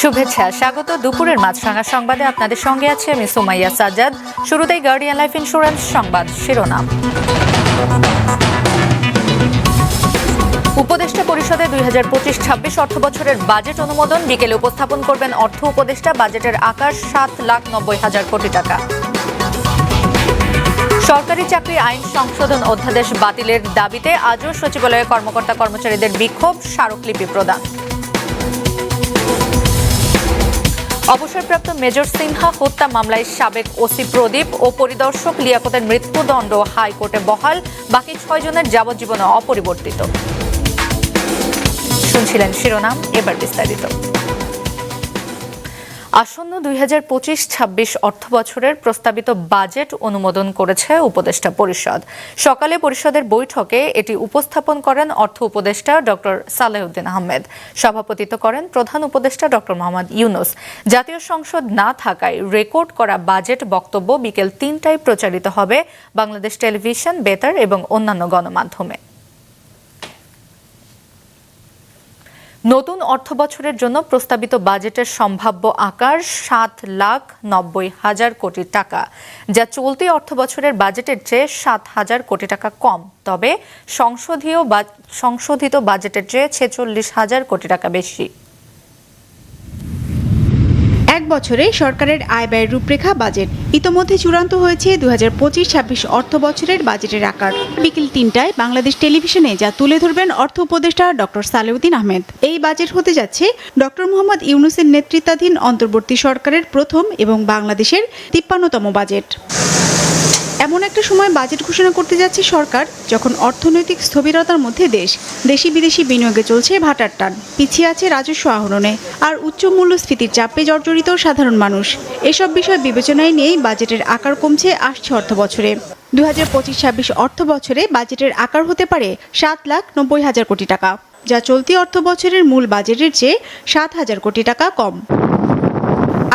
শুভেচ্ছা, স্বাগত। দুপুরের মাছরাঙা সংবাদে আপনাদের সঙ্গে আছে আমি সুমাইয়া সাজ্জাদ। শুরুতেই গার্ডিয়ান লাইফ ইন্স্যুরেন্স সংবাদ শিরোনাম। উপদেষ্টা পরিষদে দুই হাজার পঁচিশ ছাব্বিশ অর্থ বছরের বাজেট অনুমোদন, বিকেলে উপস্থাপন করবেন অর্থ উপদেষ্টা, বাজেটের আকার সাত লাখ নব্বই হাজার কোটি টাকা। সরকারি চাকরি আইন সংশোধন অধ্যাদেশ বাতিলের দাবিতে আজও সচিবালয়ে কর্মকর্তা কর্মচারীদের বিক্ষোভ, স্মারকলিপি প্রদান। অবসরপ্রাপ্ত মেজর সিনহা হত্যা মামলায় সাবেক ওসি প্রদীপ ও পরিদর্শক লিয়াকতের মৃত্যুদণ্ড হাইকোর্টে বহাল, বাকি ছয় জনের যাবজ্জীবন অপরিবর্তিত। শুনছিলেন শিরোনাম, এবার বিস্তারিত। আসন্ন দুই হাজার পঁচিশ ছাব্বিশ অর্থ বছরের প্রস্তাবিত বাজেট অনুমোদন করেছে উপদেষ্টা পরিষদ। সকালে পরিষদের বৈঠকে এটি উপস্থাপন করেন অর্থ উপদেষ্টা ডক্টর সালেউদ্দিন আহমেদ। সভাপতিত্ব করেন প্রধান উপদেষ্টা ডক্টর মোহাম্মদ ইউনুস। জাতীয় সংসদ না থাকায় রেকর্ড করা বাজেট বক্তব্য বিকেল তিনটায় প্রচারিত হবে বাংলাদেশ টেলিভিশন, বেতার এবং অন্যান্য গণমাধ্যমে। নতুন অর্থ বছরের জন্য প্রস্তাবিত বাজেটের সম্ভাব্য আকার সাত লাখ নব্বই হাজার কোটি টাকা, যা চলতি অর্থ বছরের বাজেটের চেয়ে সাত হাজার কোটি টাকা কম। তবে সংশোধিত বাজেটের চেয়ে ছেচল্লিশ হাজার কোটি টাকা বেশি। এক বছরে সরকারের আয় ব্যয়ের রূপরেখা বাজেট। ইতোমধ্যে চূড়ান্ত হয়েছে দু হাজার পঁচিশ ছাব্বিশ অর্থ বছরের বাজেটের আকার। বিকেল তিনটায় বাংলাদেশ টেলিভিশনে যা তুলে ধরবেন অর্থ উপদেষ্টা ডক্টর সালেউদ্দিন আহমেদ। এই বাজেট হতে যাচ্ছে ডক্টর মোহাম্মদ ইউনুসের নেতৃত্বাধীন অন্তর্বর্তী সরকারের প্রথম এবং বাংলাদেশের তিপ্পান্নতম বাজেট। এমন একটা সময় বাজেট ঘোষণা করতে যাচ্ছে সরকার, যখন অর্থনৈতিক স্থবিরতার মধ্যে দেশ দেশি বিদেশি বিনিয়োগে চলছে ভাটার টান। পিছিয়ে আছে রাজস্ব আহরণে, আর উচ্চ মূল্যস্ফীতির চাপে জর্জরিত সাধারণ মানুষ। এসব বিষয় বিবেচনায় নিয়েই বাজেটের আকার কমছে আসছে অর্থ বছরে। দু হাজার পঁচিশ ছাব্বিশ অর্থ বছরে বাজেটের আকার হতে পারে সাত লাখ নব্বই হাজার কোটি টাকা, যা চলতি অর্থ বছরের মূল বাজেটের চেয়ে সাত হাজার কোটি টাকা কম।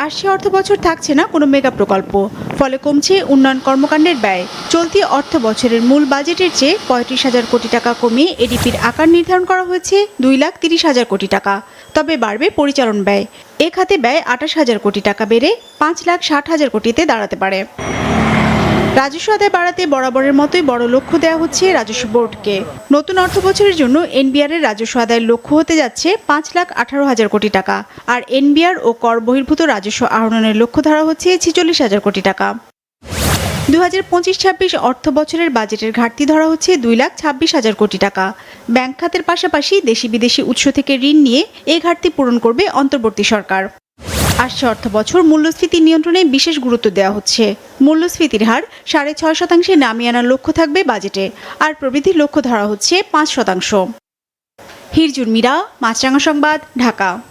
আসছে অর্থ বছর থাকছে না কোনো মেগা প্রকল্প। ফলে কমছে উন্নয়ন কর্মকাণ্ডের ব্যয়। চলতি অর্থ বছরের মূল বাজেটের চেয়ে পঁয়ত্রিশ হাজার কোটি টাকা কমিয়ে এডিপির আকার নির্ধারণ করা হয়েছে দুই লাখ তিরিশ হাজার কোটি টাকা। তবে বাড়বে পরিচালন ব্যয়। এ খাতে ব্যয় আঠাশ হাজার কোটি টাকা বেড়ে পাঁচ লাখ ষাট হাজার কোটিতে দাঁড়াতে পারে। রাজস্ব আদায় বাড়াতে বরাবরের মতোই বড় লক্ষ্য দেওয়া হচ্ছে রাজস্ব বোর্ডকে। নতুন অর্থ বছরের জন্য এনবিআর এর রাজস্ব আদায়ের লক্ষ্য হতে যাচ্ছে পাঁচ লাখ আঠারো হাজার কোটি টাকা। আর এনবিআর ও কর বহির্ভূত রাজস্ব আহরণের লক্ষ্য ধরা হচ্ছে ছেচল্লিশ হাজার কোটি টাকা। দু হাজার পঁচিশ ছাব্বিশ অর্থ বছরের বাজেটের ঘাটতি ধরা হচ্ছে দুই লাখ ছাব্বিশ হাজার কোটি টাকা। ব্যাংক খাতের পাশাপাশি দেশি বিদেশি উৎস থেকে ঋণ নিয়ে এই ঘাটতি পূরণ করবে অন্তর্বর্তী সরকার। আসছে অর্থ বছর মূল্যস্ফীতি নিয়ন্ত্রণে বিশেষ গুরুত্ব দেওয়া হচ্ছে। মূল্যস্ফীতির হার সাড়ে ছয় শতাংশে নামিয়ে আনার লক্ষ্য থাকবে বাজেটে। আর প্রবৃদ্ধির লক্ষ্য ধরা হচ্ছে পাঁচ শতাংশ। হিরজুর মিরা, মাছরাঙা সংবাদ, ঢাকা।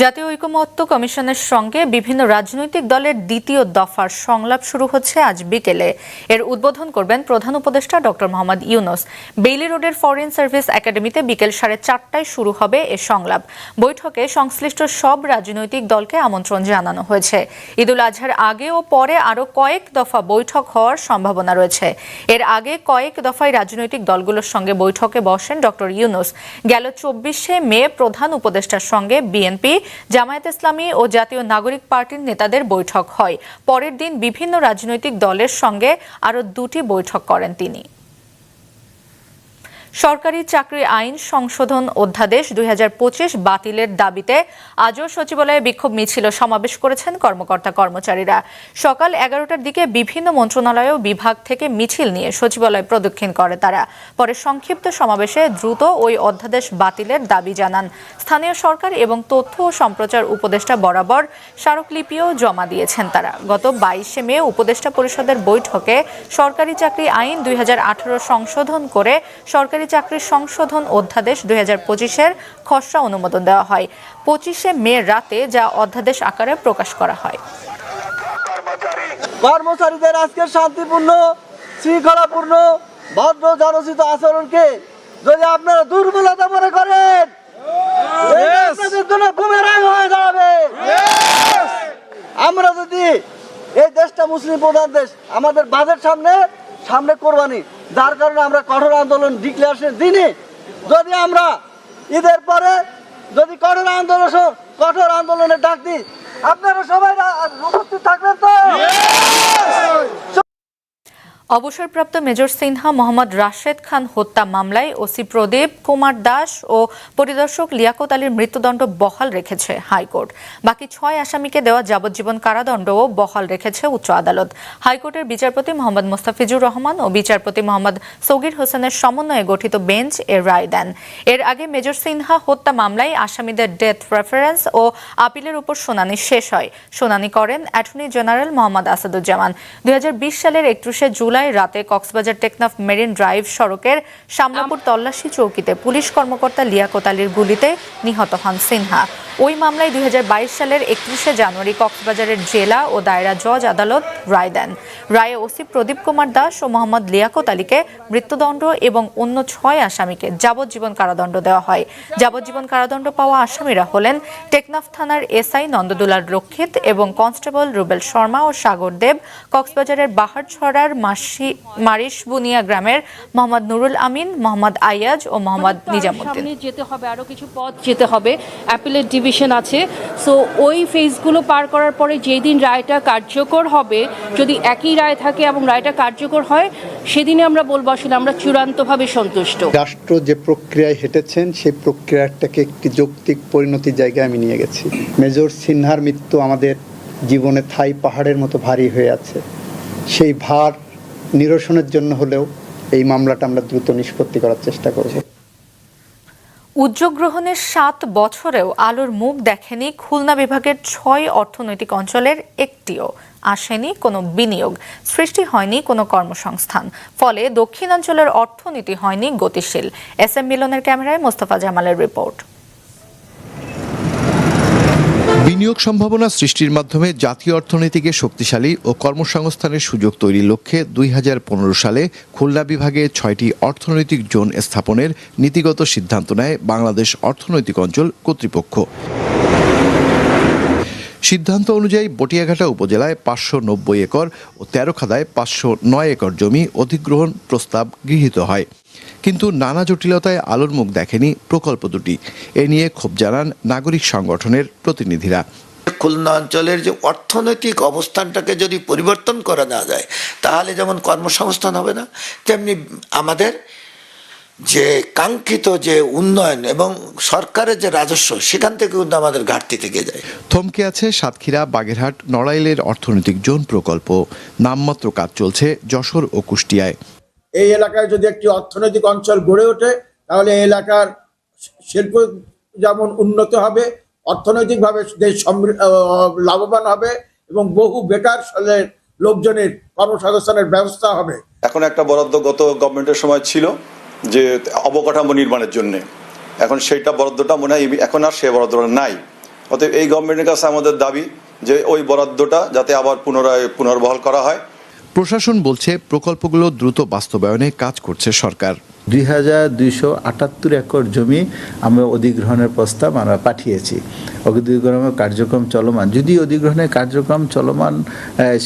জাতীয় ঐকমত্য কমিশনের সঙ্গে বিভিন্ন রাজনৈতিক দলের দ্বিতীয় দফার সংলাপ শুরু হচ্ছে আজ বিকেলে। এর উদ্বোধন করবেন প্রধান উপদেষ্টা ডক্টর মোহাম্মদ ইউনুস। বেইলি রোডের ফরেন সার্ভিস একাডেমিতে বিকেল সাড়ে চারটায় শুরু হবে এ সংলাপ। বৈঠকে সংশ্লিষ্ট সব রাজনৈতিক দলকে আমন্ত্রণ জানানো হয়েছে। ঈদুল আজহার আগে ও পরে আরও কয়েক দফা বৈঠক হওয়ার সম্ভাবনা রয়েছে। এর আগে কয়েক দফায় রাজনৈতিক দলগুলোর সঙ্গে বৈঠকে বসেন ডক্টর ইউনুস। গেল চব্বিশে মে প্রধান উপদেষ্টার সঙ্গে বিএনপি জামায়াত ইসলামী ও জাতীয় নাগরিক পার্টির নেতাদের বৈঠক হয়। পরের দিন বিভিন্ন রাজনৈতিক দলের সঙ্গে আরও দুটি বৈঠক করেন তিনি। সরকারি চাকরি আইন সংশোধন অধ্যাদেশ দুই হাজার পঁচিশ বাতিলের দাবিতে আজও সচিবালয়ে বিক্ষোভ মিছিল সমাবেশ করেছেন কর্মকর্তা কর্মচারীরা। সকাল এগারোটার দিকে বিভিন্ন মন্ত্রণালয় ও বিভাগ থেকে মিছিল নিয়ে সচিবালয় প্রদক্ষিণ করে তারা। পরে সংক্ষিপ্ত সমাবেশে দ্রুত ওই অধ্যাদেশ বাতিলের দাবি জানান। স্থানীয় সরকার এবং তথ্য ও সম্প্রচার উপদেষ্টা বরাবর স্মারকলিপিও জমা দিয়েছেন তারা। গত বাইশে মে উপদেষ্টা পরিষদের বৈঠকে সরকারি চাকরি আইন দুই হাজার আঠারো সংশোধন করে সরকারি সরকারি চাকরির সংশোধন অধ্যাদেশ দুই হাজার পঁচিশের খসড়া অনুমোদন দেওয়া হয়। পঁচিশে মে রাতে যা অধ্যাদেশ আকারে প্রকাশ করা হয়। কর্মচারীদের আজকের শান্তিপূর্ণ শৃঙ্খলাপূর্ণ ভদ্র জনচিত আচরণকে যদি আপনারা দুর্বলতা মনে করেন আমরা যদি এই দেশটা মুসলিম প্রধান দেশ আমাদের বাজেট সামনে সামনে কোরবানি। যার কারণে আমরা কঠোর আন্দোলন ডিক্লারেশন দিনে। যদি আমরা ঈদের পরে যদি কঠোর আন্দোলন কঠোর আন্দোলনের ডাক দিই আপনারা সবাই উপস্থিত থাকবেন তো? অবসরপ্রাপ্ত মেজর সিনহা মোহাম্মদ রাশেদ খান হত্যা মামলায় ওসি প্রদীপ কুমার দাস ও পরিদর্শক লিয়াকত আলীর মৃত্যুদণ্ড বহাল রেখেছে হাইকোর্ট। বাকি ছয় আসামিকে দেওয়া যাবজ্জীবন কারাদণ্ডও বহাল রেখেছে উচ্চ আদালত। হাইকোর্টের বিচারপতি মোহাম্মদ মোস্তাফিজুর রহমান ও বিচারপতি মোহাম্মদ সগির হোসেনের সমন্বয়ে গঠিত বেঞ্চ এর রায় দেন। এর আগে মেজর সিনহা হত্যা মামলায় আসামিদের ডেথ রেফারেন্স ও আপিলের উপর শুনানি শেষ হয়। শুনানি করেন অ্যাটর্নি জেনারেল মোহাম্মদ আসাদুজ্জামান। দুই হাজার বিশ সালের একত্রিশে জুলাই রাতে কক্সবাজার টেকনাফ মেরিন ড্রাইভ সড়কের শামলাপুর তল্লাশি চৌকিতে পুলিশ কর্মকর্তা লিয়াকত আলীর গুলিতে নিহত হন সিনহা। ওই মামলায় দুই সালের একত্রিশে জানুয়ারি কক্সবাজারের জেলা ও দায়রা জজ আদালত রায় দেন। রায়ে ওসি প্রদীপ কুমার দাস ও মোহাম্মদ লিয়াকত আলীকে মৃত্যুদণ্ড এবং অন্য ছয় আসামিকে যাবজ্জীবন কারাদণ্ড দেওয়া হয়। যাবজ্জীবন কারাদণ্ড পাওয়া আসামিরা হলেন টেকনাফ থানার এসআই নন্দদুলার রক্ষিত এবং কনস্টেবল রুবেল শর্মা ও সাগর দেব। কক্সবাজারের বাহারছড়ার মাসি মারিশ বুনিয়া গ্রামের মোহাম্মদ নুরুল আমিন মোহাম্মদ আইয়াজ ও মোহাম্মদ নিজামুদ্দিন। যেতে হবে আরও কিছু পথ যেতে হবে। অ্যাপিলেট ডিভিশন আছে। সো ওই ফেজগুলো পার করার পরে যেই দিন রায়টা কার্যকর হবে যদি একই রায় থাকে এবং রায়টা কার্যকর হয় সেদিনে আমরা বলব আসলে আমরা চূড়ান্তভাবে সন্তুষ্ট। রাষ্ট্র যে প্রক্রিয়ায় হেঁটেছেন সেই প্রক্রিয়াটাকে একটি যৌক্তিক পরিণতির জায়গায় আমি নিয়ে গেছি। মেজর সিনহার মৃত্যু আমাদের জীবনে থাই পাহাড়ের মতো ভারী হয়ে আছে। সেই ভার নিরসনের জন্য হলেও এই মামলাটা আমরা দ্রুত নিষ্পত্তি করার চেষ্টা করব। উদ্যোগ গ্রহণের সাত বছরেও আলোর মুখ দেখেনি খুলনা বিভাগের ছয় অর্থনৈতিক অঞ্চলের একটিও। আসেনি কোনো বিনিয়োগ, সৃষ্টি হয়নি কোনো কর্মসংস্থান। ফলে দক্ষিণাঞ্চলের অর্থনীতি হয়নি গতিশীল। এস এম মিলনের ক্যামেরায় মোস্তফা জামালের রিপোর্ট। বিনিয়োগ সম্ভাবনা সৃষ্টির মাধ্যমে জাতীয় অর্থনীতিকে শক্তিশালী ও কর্মসংস্থানের সুযোগ তৈরির লক্ষ্যে দুই হাজার পনেরো সালে খুলনা বিভাগে ছয়টি অর্থনৈতিক জোন স্থাপনের নীতিগত সিদ্ধান্ত নেয় বাংলাদেশ অর্থনৈতিক অঞ্চল কর্তৃপক্ষ। সিদ্ধান্ত অনুযায়ী বটিয়াঘাটা উপজেলায় পাঁচশো নব্বই একর ও তেরোখাদায় পাঁচশো নয় একর জমি অধিগ্রহণ প্রস্তাব গৃহীত হয়। কিন্তু নানা জটিলতায় আলোর মুখ দেখেনি প্রকল্প দুটি। এ নিয়ে ক্ষোভ জানান নাগরিক সংগঠনের প্রতিনিধিরা। খুলনা অঞ্চলের যে অর্থনৈতিক অবস্থানটাকে যদি পরিবর্তন করা না যায় তাহলে যেমন কর্মসংস্থান হবে না তেমনি আমাদের যে কাঙ্ক্ষিত যে উন্নয়ন এবং সরকারের যে রাজস্ব সেখান থেকে কিন্তু আমাদের ঘাটতি থেকে যায়। থমকে আছে সাতক্ষীরা বাগেরহাট নড়াইলের অর্থনৈতিক জোন প্রকল্প। নামমাত্র কাজ চলছে যশোর ও কুষ্টিয়ায়। এই এলাকায় যদি একটি অর্থনৈতিক অঞ্চল গড়ে ওঠে, তাহলে এই এলাকার শিল্প যেমন উন্নত হবে, অর্থনৈতিকভাবে দেশ লাভবান হবে এবং বহু বেকার লোকজনের কর্মসংস্থানের ব্যবস্থা হবে। এখন একটা বরাদ্দ গত গভর্নমেন্টের সময় ছিল যে অবকাঠামো নির্মাণের জন্য। এখন সেইটা বরাদ্দটা মনে হয় এখন আর সে বরাদ্দটা নাই। অতএব এই গভর্নমেন্টের কাছে আমাদের দাবি যে ওই বরাদ্দটা যাতে আবার পুনরায় পুনর্বহাল করা হয়। প্রশাসন বলছে প্রকল্পগুলো দ্রুত বাস্তবায়নে কাজ করছে সরকার। দুই হাজার দুইশো আটাত্তর একর জমি আমরা অধিগ্রহণের প্রস্তাব আমরা পাঠিয়েছি। অধিগ্রহণের কার্যক্রম চলমান। যদি অধিগ্রহণের কার্যক্রম চলমান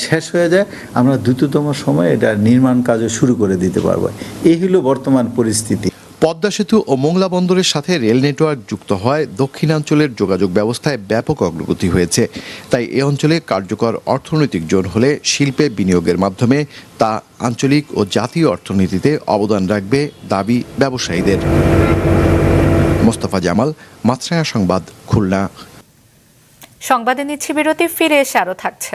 শেষ হয়ে যায়, আমরা দ্রুততম সময়ে এটা নির্মাণ কাজও শুরু করে দিতে পারব। এই হলো বর্তমান পরিস্থিতি। পদ্মা সেতু ও মোংলা বন্দরের সাথে রেল নেটওয়ার্ক যুক্ত হয় দক্ষিণাঞ্চলের যোগাযোগ ব্যবস্থায় ব্যাপক অগ্রগতি হয়েছে। তাই এ অঞ্চলে কার্যকর অর্থনৈতিক জোন হলে শিল্পে বিনিয়োগের মাধ্যমে তা আঞ্চলিক ও জাতীয় অর্থনীতিতে অবদান রাখবে দাবি ব্যবসায়ীদের। মোস্তফা জামাল, মাছরাঙা সংবাদ, খুলনা। সংবাদে নিচ্ছি বিরতি, ফিরে এসে আরও থাকছে।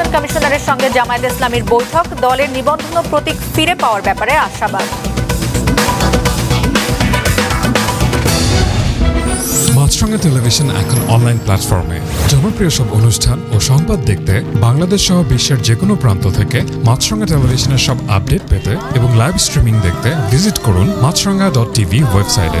নির্বাচন কমিশনারের সঙ্গে জামায়াত ইসলামীর বৈঠক দলের নিবন্ধন প্রতীক ফিরে পাওয়ার ব্যাপারে আশাবাদ। মাছরাঙা টেলিভিশন এখন অনলাইন প্ল্যাটফর্মে। জনপ্রিয় সব অনুষ্ঠান ও সংবাদ দেখতে বাংলাদেশ সহ বিশ্বের যে কোনো প্রান্ত থেকে মাছরাঙা টেলিভিশনের সব আপডেট পেতে এবং লাইভ স্ট্রিমিং দেখতে ভিজিট করুন মাছরাঙা ডট টিভি ওয়েবসাইটে।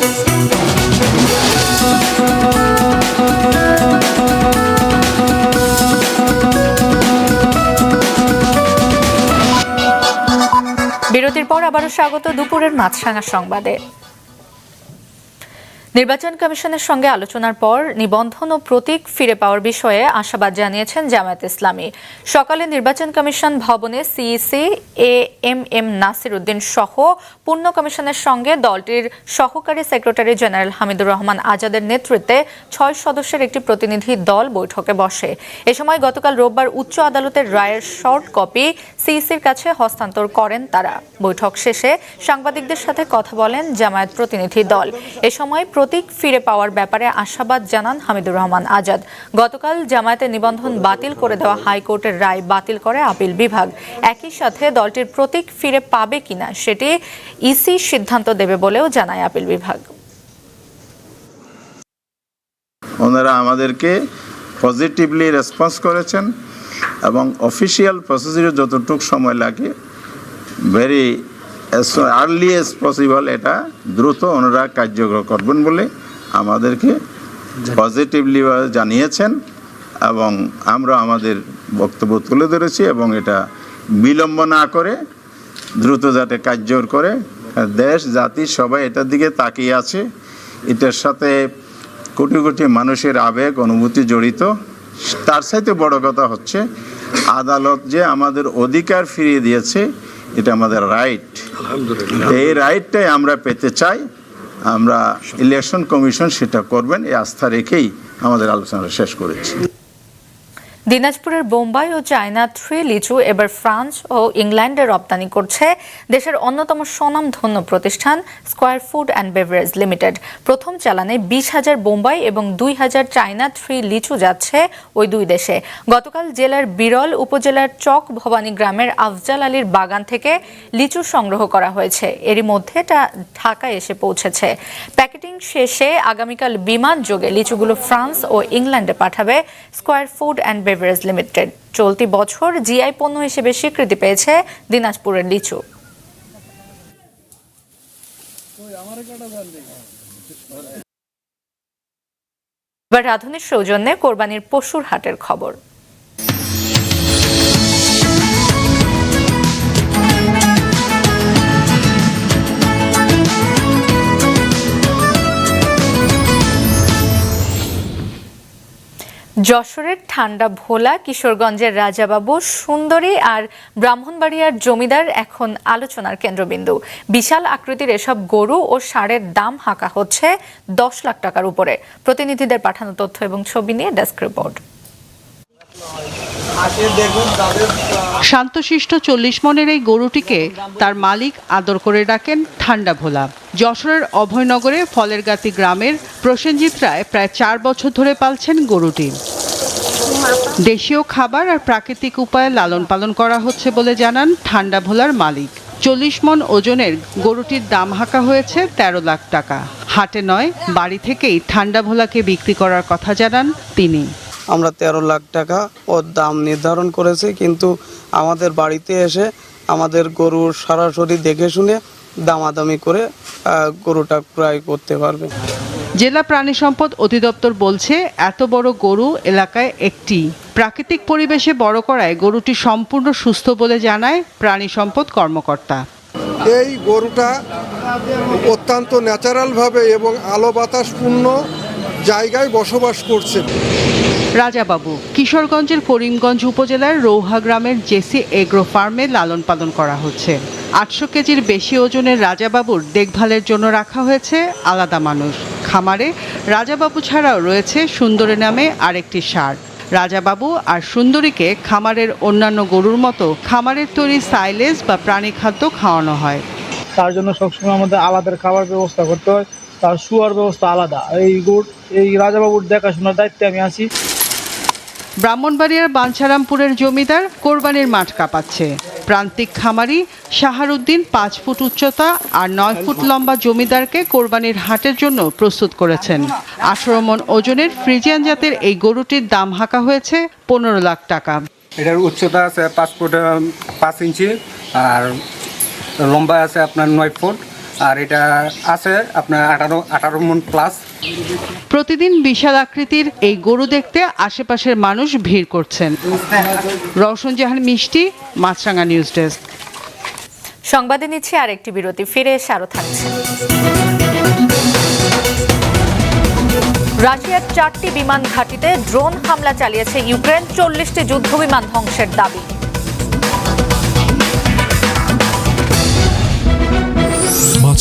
আবারও স্বাগত দুপুরের মাছরাঙা সংবাদে। নির্বাচন কমিশনের সঙ্গে আলোচনার পর নিবন্ধন ও প্রতীক ফিরে পাওয়ার বিষয়ে আশাবাদ জানিয়েছেন জামায়াত ইসলামী। সকালে নির্বাচন কমিশন ভবনে CEC A M M Nasir Uddin সহ পূর্ণ কমিশনের সঙ্গে দলটির সহকারী সেক্রেটারি জেনারেল হামিদুর রহমান আজাদের নেতৃত্বে ছয় সদস্যের একটি প্রতিনিধি দল বৈঠকে বসে। এ সময় গতকাল রোববার উচ্চ আদালতের রায়ের শর্ট কপি সিইসির কাছে হস্তান্তর করেন তারা। বৈঠক শেষে সাংবাদিকদের সাথে কথা বলেন জামায়াত প্রতিনিধি দল। এ সময় প্রতীক ফিরে পাওয়ার ব্যাপারে আশাবাদ জানান হামিদুর রহমান আজাদ। গতকাল জামায়াতের নিবন্ধন বাতিল করে দেওয়া হাইকোর্টের রায় বাতিল করে আপিল বিভাগ। একই সাথে দলটির প্রতীক ফিরে পাবে কিনা সেটি ইসি সিদ্ধান্ত দেবে বলেও জানায় আপিল বিভাগ। ওনারা আমাদেরকে পজিটিভলি রেসপন্স করেছেন এবং অফিসিয়াল প্রসিডিউর যতটুকু সময় লাগে ভেরি আর্লি এস পসিবল এটা দ্রুত ওনারা কার্যকর করবেন বলে আমাদেরকে পজিটিভলি জানিয়েছেন এবং আমরা আমাদের বক্তব্য তুলে ধরেছি এবং এটা বিলম্ব না করে দ্রুত যাতে কার্যকর করে। দেশ, জাতি সবাই এটার দিকে তাকিয়ে আছে। এটার সাথে কোটি কোটি মানুষের আবেগ, অনুভূতি জড়িত। তার সাথে বড় কথা হচ্ছে, আদালত যে আমাদের অধিকার ফিরিয়ে দিয়েছে এটা আমাদের রাইট এই রাইটটাই আমরা পেতে চাই আমরা ইলেকশন কমিশন সেটা করবেন এই আস্থা রেখেই আমাদের আলোচনা শেষ করেছি। দিনাজপুরের বোম্বাই ও চায়না থ্রি লিচু এবার ফ্রান্স ও ইংল্যান্ডে রপ্তানি করছে দেশের অন্যতম স্বনামধন্য প্রতিষ্ঠান Square Food and Beverage Limited. প্রথম চালানে বিশ হাজার বোম্বাই এবং দুই হাজার চায়না থ্রি লিচু যাচ্ছে ওই দুই দেশে। গতকাল জেলার বিরল উপজেলার চক ভবানী গ্রামের আফজাল আলীর বাগান থেকে লিচু সংগ্রহ করা হয়েছে। এরই মধ্যে এটা ঢাকায় এসে পৌঁছেছে। প্যাকেটিং শেষে আগামীকাল বিমান যোগে লিচুগুলো ফ্রান্স ও ইংল্যান্ডে পাঠাবে Square Food and Beverage Limited চলতি বছর জিআই পণ্য হিসেবে স্বীকৃতি পেয়েছে দিনাজপুরের লিচু। এবার রাধুনির সৌজন্যে কোরবানির পশুর হাটের খবর। যশোরের ঠান্ডা ভোলা কিশোরগঞ্জের রাজাবাবু, সুন্দরী আর ব্রাহ্মণবাড়িয়ার জমিদার এখন আলোচনার কেন্দ্রবিন্দু। বিশাল আকৃতির এসব গরু ও ষাঁড়ের দাম হাঁকা হচ্ছে দশ লাখ টাকার উপরে। প্রতিনিধিদের পাঠানো তথ্য এবং ছবি নিয়ে ডেস্ক রিপোর্ট। শান্তশিষ্ট চল্লিশ মনের এই গরুটিকে তার মালিক আদর করে ডাকেন ঠান্ডা ভোলা। যশোরের অভয়নগরে ফলের গাতি গ্রামের প্রসেনজিৎ রায় প্রায় চার বছর ধরে পালছেন গরুটি। দেশীয় খাবার আর প্রাকৃতিক উপায়ে লালন পালন করা হচ্ছে বলে জানান ঠান্ডা ভোলার মালিক। চল্লিশ মন ওজনের গরুটির দাম হাঁকা হয়েছে তেরো লাখ টাকা। হাটে নয়, বাড়ি থেকেই ঠান্ডা ভোলাকে বিক্রি করার কথা জানান তিনি। আমরা তেরো লাখ টাকা ওর দাম নির্ধারণ করেছি, কিন্তু আমাদের বাড়িতে এসে আমাদের গরুর সরাসরি দেখে শুনে দামাদামি করে গরুটা ক্রয় করতে পারবে। জেলা প্রাণী সম্পদ অধিদপ্তর বলছে, এত বড় গরু এলাকায় একটি। প্রাকৃতিক পরিবেশে বড় করায় গরুটি সম্পূর্ণ সুস্থ বলে জানায় প্রাণী সম্পদ কর্মকর্তা। এই গরুটা অত্যন্ত ন্যাচারালভাবে এবং আলো বাতাসপূর্ণ জায়গায় বসবাস করছে। রাজাবাবু, কিশোরগঞ্জের করিমগঞ্জ উপজেলার রৌহা গ্রামের জেসি এগ্রো ফার্মে লালন পালন করা হচ্ছে। আটশো কেজির বেশি ওজনের রাজাবাবুর দেখভালের জন্য রাখা হয়েছে আলাদা মানুষ। খামারে রাজাবাবু ছাড়াও রয়েছে সুন্দরী নামে আরেকটি ষাঁড় রাজাবাবু আর সুন্দরীকে খামারের অন্যান্য গরুর মতো খামারের তৈরি সাইলেজ বা প্রাণী খাদ্য খাওয়ানো হয়। তার জন্য সবসময় আমাদের আলাদা খাবার ব্যবস্থা করতে হয়। তার শুয়ার ব্যবস্থা আলাদা। এই গুড় এই রাজাবাবুর দেখাশোনার দায়িত্বে আমি আছি। ব্রাহ্মণবাড়িয়ার বাঞ্ছারামপুরের জমিদার কোরবানির মাঠ কাঁপাচ্ছে। প্রান্তিক খামারি শাহারুদ্দিন পাঁচ ফুট উচ্চতা আর নয় ফুট লম্বা জমিদারকে কোরবানির হাটের জন্য প্রস্তুত করেছেন। আঠারো মন ওজনের ফ্রিজিয়ান জাতের এই গরুটির দাম হাঁকা হয়েছে পনেরো লাখ টাকা। এটার উচ্চতা আছে পাঁচ ফুট পাঁচ ইঞ্চি আর লম্বা আছে আপনার নয় ফুট। আর এটা আছে আপনার আঠারো আঠারো মন প্লাস প্রতিদিন বিশাল আকৃতির এই গরু দেখতে আশেপাশের মানুষ ভিড় করছেন। রওশন জাহান মিষ্টি মাছরাঙ্গা নিউজ ডেস্ক। সংবাদে নিচ্ছে আরেকটি বিরতি, ফিরে এসে আরও থাকছে। রাশিয়ার চারটি বিমান ঘাঁটিতে ড্রোন হামলা চালিয়েছে ইউক্রেন, চল্লিশটি যুদ্ধ বিমান ধ্বংসের দাবি।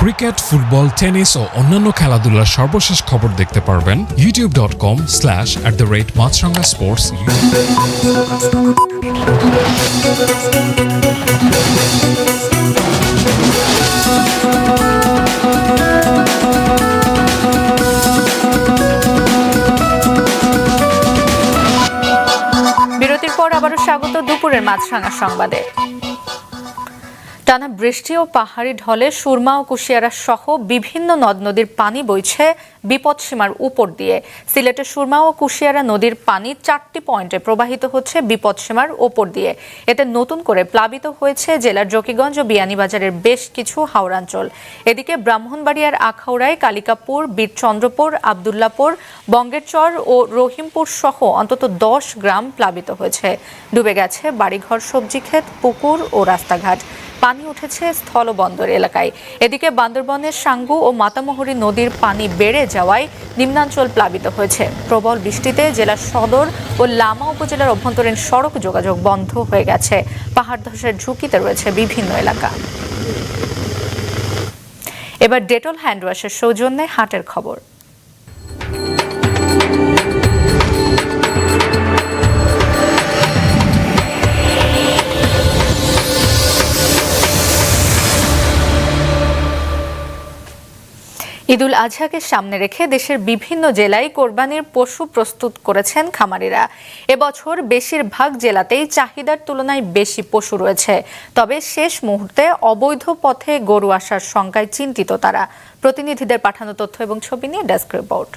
ক্রিকেট, ফুটবল, টেনিস ও অন্যান্য খেলাধুলার সর্বশেষ খবর দেখতে পারবেন YouTube dot com slash at the rate Maasranga sports বিরতির পর আবারও স্বাগত দুপুরের মাছরাঙা সংবাদে। টানা বৃষ্টি ও পাহাড়ি ঢলে সুরমা ও কুশিয়ারা সহ বিভিন্ন নদ নদীর পানি বইছে বিপদসীমার উপর দিয়ে। সিলেটে সুরমা ও কুশিয়ারা নদীর পানি চারটি পয়েন্টে প্রবাহিত হচ্ছে বিপদসীমার উপর দিয়ে। এতে নতুন করে প্লাবিত হয়েছে জেলার জকিগঞ্জ ও বিয়ানীবাজারের বেশ কিছু হাওড়াঞ্চল। এদিকে ব্রাহ্মণবাড়িয়ার আখাউড়ায় কালিকাপুর, বীরচন্দ্রপুর, আবদুল্লাপুর, বঙ্গেরচর ও রহিমপুর সহ অন্তত দশ গ্রাম প্লাবিত হয়েছে। ডুবে গেছে বাড়িঘর, সবজি ক্ষেত, পুকুর ও রাস্তাঘাট। পানি উঠেছে স্থলবন্দর এলাকায়। এদিকে বান্দরবনের সাঙ্গু ও মাতামুহুরী নদীর পানি বেড়ে যাওয়ায় নিম্নাঞ্চল প্লাবিত হয়েছে। প্রবল বৃষ্টিতে জেলার সদর ও লামা উপজেলার অভ্যন্তরীণ সড়ক যোগাযোগ বন্ধ হয়ে গেছে। পাহাড় ধসের ঝুঁকিতে রয়েছে বিভিন্ন এলাকা। এবার ডেটল হ্যান্ড ওয়াশের সৌজন্যে হাটের খবর। ঈদুল আজহাকে সামনে রেখে দেশের বিভিন্ন জেলায় কোরবানির পশু প্রস্তুত করেছেন খামারিরা। এবছর বেশিরভাগ জেলাতেই চাহিদার তুলনায় বেশি পশু রয়েছে। তবে শেষ মুহূর্তে অবৈধ পথে গরু আসার শঙ্কায় চিন্তিত তারা। প্রতিনিধিদের পাঠানো তথ্য এবং ছবি নিয়ে ডেস্ক রিপোর্ট।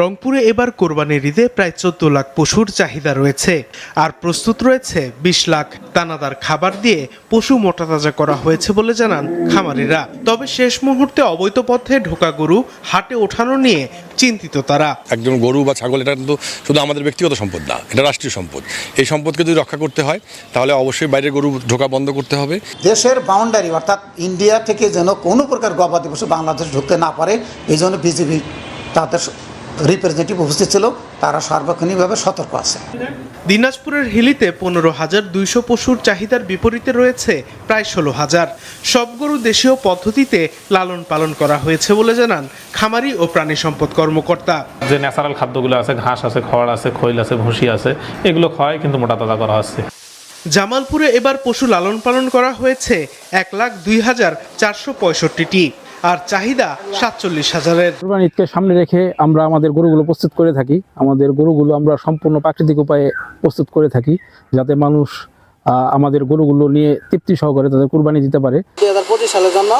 রংপুরে এবার কোরবানির ঈদে প্রায় চোদ্দ লাখ পশুর চাহিদা রয়েছে। আর প্রস্তুত রয়েছে বিশ লাখ দানাদার খাবার দিয়ে পশু মোটাতাজা করা হয়েছে বলে জানান খামারিরা। তবে শেষ মুহূর্তে অবৈধ পথে ঢোকা গরু হাটে ওঠানো নিয়ে চিন্তিত তারা। একজন গরু বা ছাগল এটা কিন্তু শুধু আমাদের ব্যক্তিগত সম্পদ না এটা রাষ্ট্রীয় সম্পদ। এই সম্পদকে যদি রক্ষা করতে হয় তাহলে অবশ্যই বাইরে গরু ঢোকা বন্ধ করতে হবে। দেশের বাউন্ডারি অর্থাৎ ইন্ডিয়া থেকে যেন কোনো প্রকার গবাদি পশু বাংলাদেশ ঢুকতে না পারে এই জন্য বিজেপি তাদের রিপ্রেজেন্টেটিভ উপস্থিত ছিল তারা সার্বক্ষণিকভাবে সতর্ক আছে। দিনাজপুরের হিলিতে পনেরো হাজার দুইশো পশুর চাহিদার বিপরীতে রয়েছে প্রায় ষোলো হাজার। সব গরু দেশীয় পদ্ধতিতে লালন পালন করা হয়েছে বলে জানান খামারি ও প্রাণী সম্পদ কর্মকর্তা। যে ন্যাচারাল খাদ্যগুলো আছে ঘাস আছে খড় আছে খৈল আছে ভুসি আছে এগুলো খাওয়াই কিন্তু মোটা তাজা করা হচ্ছে। জামালপুরে এবার পশু লালন পালন করা হয়েছে এক লাখ দুই হাজার চারশো পঁয়ষট্টিটি। আর চাহিদা সাতচল্লিশ হাজারের। কোরবানি ঈদকে সামনে রেখে আমরা আমাদের গরুগুলো প্রস্তুত করে থাকি। আমাদের গরুগুলো আমরা সম্পূর্ণ প্রাকৃতিক উপায়ে প্রস্তুত করে থাকি যাতে মানুষ আমাদের গরুগুলো নিয়ে তৃপ্তি সহকারে তাদের কুরবানি দিতে পারে। দুই হাজার পঁচিশ সালের জন্য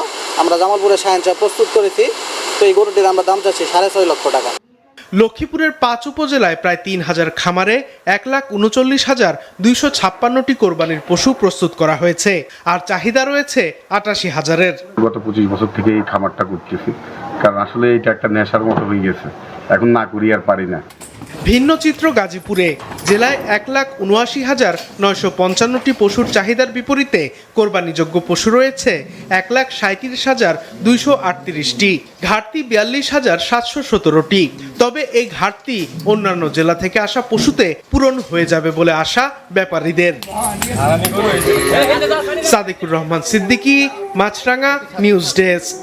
আমরা জামালপুরের সায়েন্সা প্রস্তুত করেছি। তো এই গরুটির আমরা দাম চাচ্ছি সাড়ে ছয় লক্ষ টাকা। লক্ষ্মীপুরের পাঁচ উপজেলায় প্রায় তিন হাজার খামারে এক লাখ উনচল্লিশ হাজার দুইশো ছাপ্পান্নটি কোরবানির পশু প্রস্তুত করা হয়েছে। আর চাহিদা রয়েছে আটাশি হাজারের। গত পঁচিশ বছর থেকে এই খামারটা করতেছি। কারণ আসলে এটা একটা নেশার মতো হয়ে গেছে। এখন না করি আর পারি না। ভিন্ন চিত্র গাজীপুরে, জেলায় এক লাখ উনআশি হাজার নয়শো পঞ্চান্নটি পশুর চাহিদার বিপরীতে কোরবানিযোগ্য পশু রয়েছে এক লাখ সাঁত্রিশ হাজার দুইশো আটত্রিশটি, ঘাটতি বিয়াল্লিশ হাজার সাতশো সতেরোটি। তবে এই ঘাটতি অন্যান্য জেলা থেকে আসা পশুতে পূরণ হয়ে যাবে বলে আশা ব্যাপারীদের। Sadiqur Rahman Siddiqui, Maasranga news desk.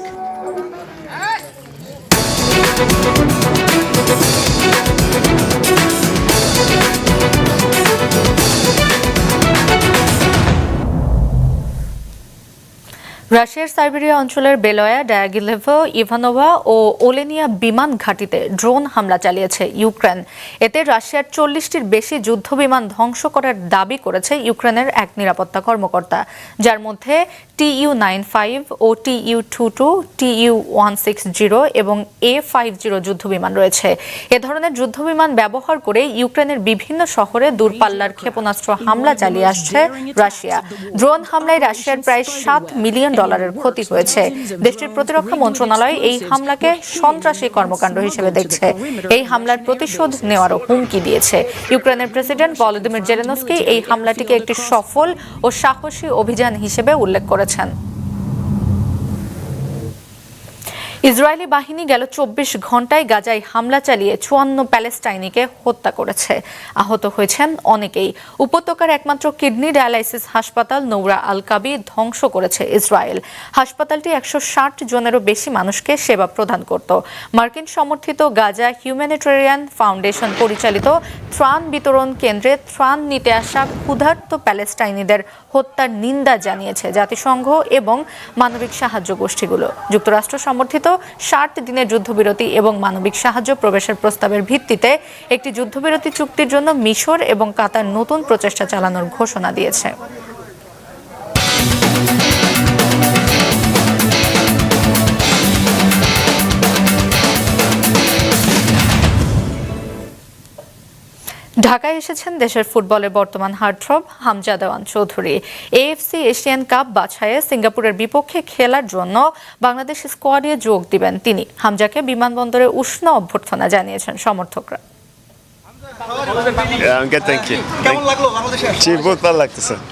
রাশিয়ার সাইবেরিয়া অঞ্চলের বেলয়া, ডায়াগিলেভ, ইভানোভা ও ওলেনিয়া বিমান ঘাঁটিতে ড্রোন হামলা চালিয়েছে ইউক্রেন। এতে রাশিয়ার চল্লিশটির বেশি যুদ্ধ বিমান ধ্বংস করার দাবি করেছে ইউক্রেনের এক নিরাপত্তা কর্মকর্তা। যার মধ্যে টিইউ নাইন ফাইভ ও TU two two TU one six zero এবং এ ফাইভ জিরো যুদ্ধ বিমান রয়েছে। এ ধরনের যুদ্ধ বিমান ব্যবহার করে ইউক্রেনের বিভিন্ন শহরে দূরপাল্লার ক্ষেপণাস্ত্র হামলা চালিয়ে আসছে রাশিয়া। ড্রোন হামলায় রাশিয়ার প্রায় সাত মিলিয়ন ডলারের ক্ষতি হয়েছে। দেশটির প্রতিরক্ষা মন্ত্রণালয় এই হামলাকে সন্ত্রাসী কর্মকাণ্ড হিসেবে দেখছে। এই হামলার প্রতিশোধ নেওয়ারও হুমকি দিয়েছে। ইউক্রেনের প্রেসিডেন্ট ভলোদিমির জেলেনস্কি এই হামলাটিকে একটি সফল ও সাহসী অভিযান হিসেবে উল্লেখ করেছেন। ইসরায়েলি বাহিনী গেল চব্বিশ ঘন্টায় গাজায় হামলা চালিয়ে চুয়ান্ন প্যালেস্টাইনিকে হত্যা করেছে। আহত হয়েছেন অনেকেই। উপত্যকার একমাত্র কিডনি ডায়ালাইসিস হাসপাতাল নৌরা আল কাবি ধ্বংস করেছে ইসরায়েল। হাসপাতালটি একশো ষাট জনেরও বেশি মানুষকে সেবা প্রদান করত। মার্কিন সমর্থিত গাজা হিউম্যানিটেরিয়ান ফাউন্ডেশন পরিচালিত ত্রাণ বিতরণ কেন্দ্রে ত্রাণ নিতে আসা ক্ষুধার্ত প্যালেস্টাইনিদের হত্যার নিন্দা জানিয়েছে জাতিসংঘ এবং মানবিক সাহায্য গোষ্ঠীগুলো যুক্তরাষ্ট্র সমর্থিত ষাট দিনের যুদ্ধবিরতি এবং মানবিক সাহায্য প্রবেশের প্রস্তাবের ভিত্তিতে একটি যুদ্ধবিরতি চুক্তির জন্য মিশর এবং কাতার নতুন প্রচেষ্টা চালানোর ঘোষণা দিয়েছে। ঢাকায় এসেছেন দেশের ফুটবলের বর্তমান heartthrob Hamza Dewan Chowdhury AFC Asian cup বাছাইয়ে সিঙ্গাপুরের বিপক্ষে খেলার জন্য বাংলাদেশ স্কোয়াডে যোগ দিবেন তিনি। হামজাকে বিমানবন্দরে উষ্ণ অভ্যর্থনা জানিয়েছেন সমর্থকরা।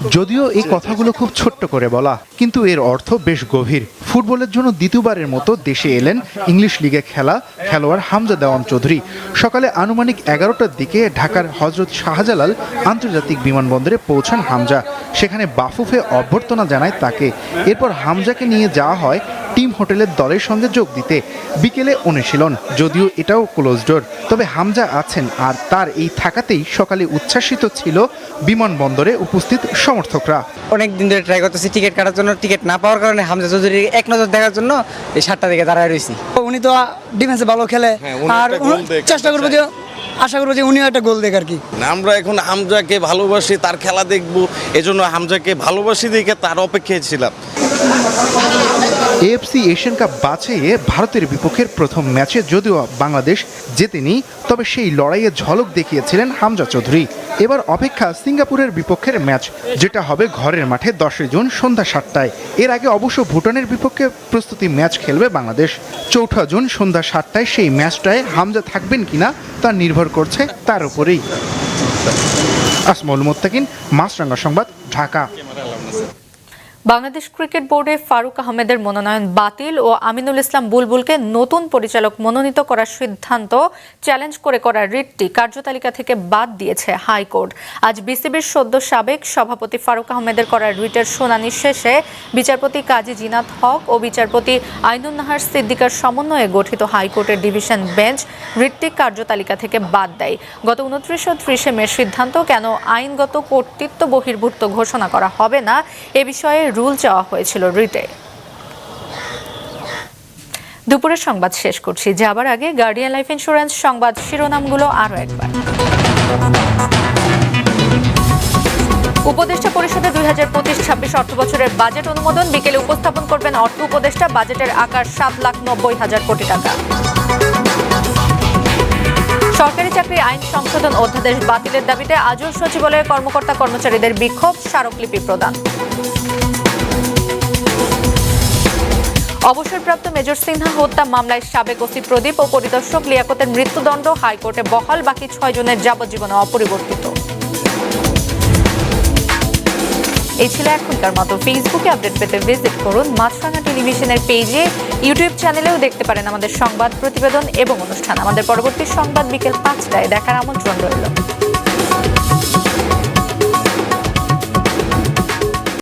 যদিও এই কথাগুলো খুব ছোট্ট করে বলা কিন্তু এর অর্থ বেশ গভীর। ফুটবলের জন্য দ্বিতীয়বারের মতো দেশে এলেন ইংলিশ লিগে খেলা খেলোয়াড় হামজা দেওয়ান চৌধুরী। সকালে আনুমানিক এগারোটার দিকে ঢাকার হজরত শাহজালাল আন্তর্জাতিক বিমানবন্দরে পৌঁছান হামজা। সেখানে বাফুফে অভ্যর্থনা জানায় তাকে। এরপর হামজাকে নিয়ে যাওয়া হয় টিম হোটেলের দলের সঙ্গে যোগ দিতে বিকেলে অনুশীলন যদিও এটাও ক্লোজ ডোর তবে হামজা আছেন আর তার এই থাকাতেই সকালে উচ্ছ্বাসিত ছিল বিমানবন্দরে উপস্থিত সমর্থকরা। অনেক দিন ধরে ট্রাই করতেছি টিকিট কাটার জন্য টিকিট না পাওয়ার কারণে হামজা চৌধুরী এক নজর দেখার জন্য এই সাতটা দিকে দাঁড়ায় রয়েছি। উনি তো ডিফেন্সে ভালো খেলে। আর চেষ্টা করব যে আশা করব যে উনিও একটা গোল দেখ আর কি। আমরা এখন হামজাকে ভালোবাসি তার খেলা দেখব এজন্য হামজাকে ভালোবাসি দেখে তার অপেক্ষায় ছিলাম। এএফসি এশিয়ান কাপ বাছাইয়ে ভারতের বিপক্ষের প্রথম ম্যাচে যদিও বাংলাদেশ জেতেনি, তবে সেই লড়াইয়ে ঝলক দেখিয়েছিলেন হামজা চৌধুরী। এবার অপেক্ষা সিঙ্গাপুরের বিপক্ষের ম্যাচ, যেটা হবে ঘরের মাঠে দশই জুন সন্ধ্যা সাতটায়। এর আগে অবশ্য ভুটানের বিপক্ষে প্রস্তুতি ম্যাচ খেলবে বাংলাদেশ। চৌঠা জুন সন্ধ্যা সাতটায় সেই ম্যাচটায় হামজা থাকবেন কিনা তা নির্ভর করছে তার উপরেই। আসমউল মোত্তাকিন, মাছরাঙ্গা সংবাদ, ঢাকা। বাংলাদেশ ক্রিকেট বোর্ডে ফারুক আহমেদের মনোনয়ন বাতিল ও আমিনুল ইসলাম বুলবুলকে নতুন পরিচালক মনোনীত করার সিদ্ধান্ত চ্যালেঞ্জ করে করা রিটটি কার্যতালিকা থেকে বাদ দিয়েছে হাইকোর্ট। আজ বিসিবির সদ্য সাবেক সভাপতি ফারুক আহমেদের করা রিটের শুনানি শেষে বিচারপতি কাজী জিনাত হক ও বিচারপতি আইনুন নাহার সিদ্দিকার সমন্বয়ে গঠিত হাইকোর্টের ডিভিশন বেঞ্চ রিটটি কার্যতালিকা থেকে বাদ দেয়। গত উনত্রিশ ও ত্রিশে মে সিদ্ধান্ত কেন আইনগত কর্তৃত্ব বহির্ভূত ঘোষণা করা হবে না, এ বিষয়ে রুল চাওয়া হয়েছিল রিটে। দুপুরের সংবাদ শেষ করছি। যাবার আগে গার্ডিয়ান লাইফ ইন্স্যুরেন্স সংবাদ শিরোনামগুলো আরও একবার। উপদেষ্টা পরিষদে দুই হাজার পঁচিশ ছাব্বিশ অর্থ বছরের বাজেট অনুমোদন। বিকেলে উপস্থাপন করবেন অর্থ উপদেষ্টা। বাজেটের আকার সাত লাখ নব্বই হাজার কোটি টাকা। সরকারি চাকরি আইন সংশোধন অধ্যাদেশ বাতিলের দাবিতে আজও সচিবালয়ের কর্মকর্তা কর্মচারীদের বিক্ষোভ। স্মারকলিপি প্রদান। অবসরপ্রাপ্ত মেজর সিনহা হত্যা মামলায় সাবেক ওসি প্রদীপ ও পরিদর্শক লিয়াকতের মৃত্যুদণ্ড হাইকোর্টে বহাল বাকি ছয় জনের যাবজ্জীবনে অপরিবর্তিত। এই ছিল এখনকার মতো ফেসবুকে আপডেট পেতে ভিজিট করুন মাছরাঙা টেলিভিশনের পেজে ইউটিউব চ্যানেলেও দেখতে পারেন আমাদের সংবাদ, প্রতিবেদন এবং অনুষ্ঠান। আমাদের পরবর্তী সংবাদ বিকেল পাঁচটায় দেখার আমন্ত্রণ রইল।